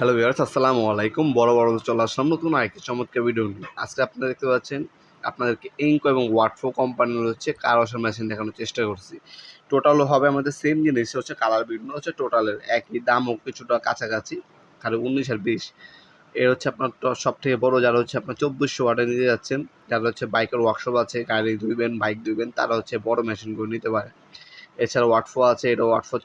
Hello viewers, আসসালামু আলাইকুম। বড় বড় চলে আসলাম নতুন আরেকটি চমৎকার ভিডিও আজকে আপনারা দেখতে পাচ্ছেন, আপনাদেরকে ইঙ্কো এবং ওয়াটফো কোম্পানির হচ্ছে কার ওয়াশার মেশিন দেখানোর চেষ্টা করছি। টোটালও হবে আমাদের সেম জিনিস হচ্ছে কালার বিভিন্ন হচ্ছে টোটালের একই দাম দামও কিছুটা কাছাকাছি, খালি উনিশ আর বিশ। এর হচ্ছে আপনার সব থেকে বড় যারা হচ্ছে আপনার চব্বিশশো ওয়াটে নিতে যাচ্ছেন, যারা হচ্ছে বাইকের ওয়ার্কশপ আছে, গাড়ি ধুইবেন বাইক ধুইবেন, তারা হচ্ছে বড় মেশিনগুলো নিতে পারে। এছাড়া ওয়াটফো আছে এটা ওয়াটফো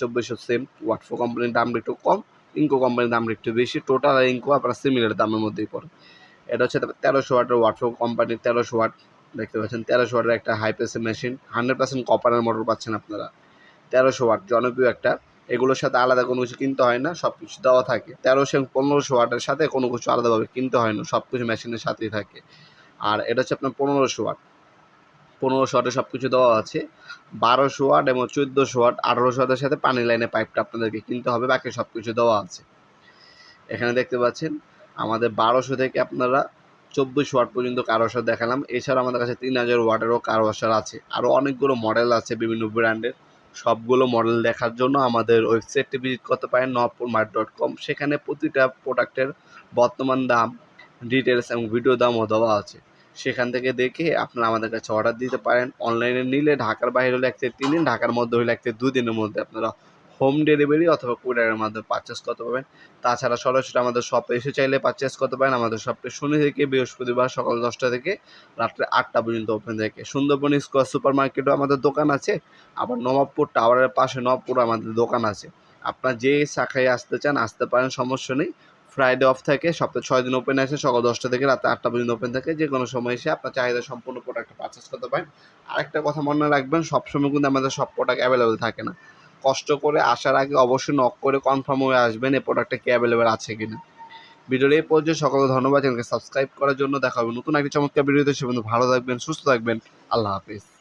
চব্বিশশো সেম ওয়াটফো কোম্পানির দাম একটু কম ইঙ্কো কোম্পানির দাম একটু বেশি টোটাল আর ইঙ্কো আপনার সিমিলার দামের মধ্যেই পড়ে। এটা হচ্ছে তেরোশো ওয়াটের ওয়াটফো কোম্পানির তেরোশো ওয়াট, দেখতে পাচ্ছেন, তেরোশো ওয়াটের একটা হাই প্রেসের মেশিন হান্ড্রেড পার্সেন্ট কপারের মোটর পাচ্ছেন আপনারা। তেরোশো ওয়াট, জনপ্রিয় একটা, এগুলোর সাথে আলাদা কোনো কিছু কিনতে হয় না সব কিছু দেওয়া থাকে। তেরোশো এবং পনেরোশো ওয়াটের সাথে কোনো কিছু আলাদাভাবে কিনতে হয় না সব কিছু মেশিনের সাথেই থাকে। আর এটা হচ্ছে আপনার পনেরোশো ওয়াট পনেরোশো ওয়াটে সব কিছু দেওয়া আছে। বারোশো ওয়াট এবং চোদ্দোশো ওয়াট, আঠারোশো ওয়াটের সাথে পানি লাইনে পাইপটা আপনাদেরকে কিনতে হবে, বাকি সব কিছু দেওয়া আছে। এখানে দেখতে পাচ্ছেন, আমাদের বারোশো থেকে আপনারা চব্বিশ ওয়াট পর্যন্ত কারোসার দেখালাম। এছাড়া আমাদের কাছে তিন হাজার ওয়াটেরও কারোসার আছে। আরও অনেকগুলো মডেল আছে বিভিন্ন ব্র্যান্ডের। সবগুলো মডেল দেখার জন্য আমাদের ওয়েবসাইটটি ভিজিট করতে পারেন নবপুর মার্ট ডট কম সেখানে প্রতিটা প্রোডাক্টের বর্তমান দাম ডিটেলস এবং ভিডিও দামও দেওয়া আছে। সেখান থেকে দেখে আপনারা আমাদের কাছে অর্ডার দিতে পারেন। অনলাইনে নিলে ঢাকার বাইরে হলে এক তিন দিন, ঢাকার মধ্যে হলে এক দুদিনের মধ্যে আপনারা হোম ডেলিভারি অথবা কুরিয়ারের মাধ্যমে পারচেস করতে পারবেন। তাছাড়া সরাসরি আমাদের শপে এসে চাইলে পারচেস করতে পারেন। আমাদের শপে শনি থেকে বৃহস্পতিবার সকাল দশটা থেকে রাত্রে আটটা পর্যন্ত ওপেন থাকে। সুন্দরবন স্কোয়ার সুপার মার্কেটও আমাদের দোকান আছে। আবার নবাবপুর টাওয়ারের পাশে নবাবপুর আমাদের দোকান আছে। আপনার যে শাখায় আসতে চান, আসতে পারেন, সমস্যা নেই। ফ্রাইডে অফ থাকে, সপ্তাহে ছয় দিন ওপেন আছে, সকাল দশটা থেকে রাত আটটা পর্যন্ত ওপেন থাকে যে কোনো সময় এসে আপনার চাহিদা সম্পূর্ণ প্রোডাক্ট পারচেস করতে পারেন। আরেকটা কথা মনে রাখবেন, সবসময় কিন্তু আমাদের সব প্রোডাক্ট অ্যাভেলেবেল থাকে না। কষ্ট করে আসার আগে অবশ্যই নক করে কনফার্ম হয়ে আসবেন এই প্রোডাক্টটা কি অ্যাভেলেবেল আছে কিনা। ভিডিওর এই পর্যায়ে, সকলকে ধন্যবাদ, চ্যানেলকে সাবস্ক্রাইব করার জন্য দেখা হবে নতুন একটি চমৎকার ভিডিওতে। সে বন্ধু ভালো থাকবেন, সুস্থ থাকবেন, আল্লাহ হাফিজ।